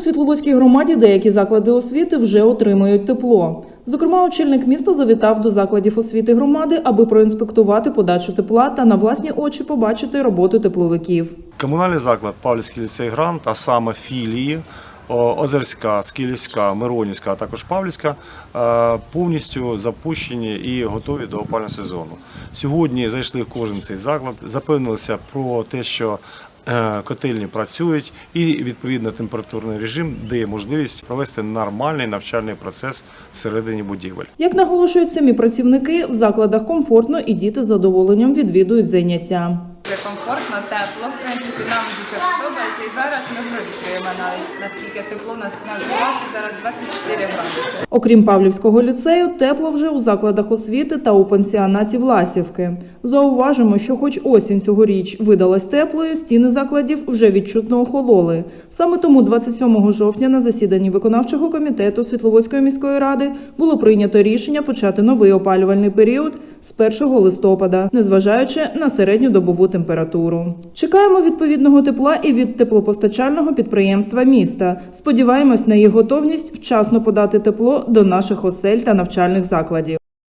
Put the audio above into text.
У Світловодській громаді деякі заклади освіти вже отримують тепло. Зокрема, очільник міста завітав до закладів освіти громади, аби проінспектувати подачу тепла та на власні очі побачити роботу тепловиків. Комунальний заклад Павлівський ліцей Грант, а саме філії Озерська, Скілівська, Миронівська, а також Павлівська е, повністю запущені і готові до опалювального сезону. Сьогодні зайшли в кожен цей заклад, запевнилися про те, що е, котельні працюють, і відповідно температурний режим дає можливість провести нормальний навчальний процес всередині будівель. Як наголошують самі працівники, в закладах комфортно і діти з задоволенням відвідують заняття. Комфортно, тепло. В принципі, нам дуже подобається. І зараз ми відкриємо навіть наскільки тепло нас на класі зараз 24 градуси. Окрім Павлівського ліцею, тепло вже у закладах освіти та у пансіонаті Власівки. Зауважимо, що хоч осінь цьогоріч видалась теплою, стіни закладів вже відчутно охололи. Саме тому 27 жовтня на засіданні виконавчого комітету Світловодської міської ради було прийнято рішення почати новий опалювальний період з 1 листопада, незважаючи на середню добову температуру. Чекаємо відповідного тепла і від теплопостачального підприємства міста. Сподіваємось на їх готовність вчасно подати тепло до наших осель та навчальних закладів.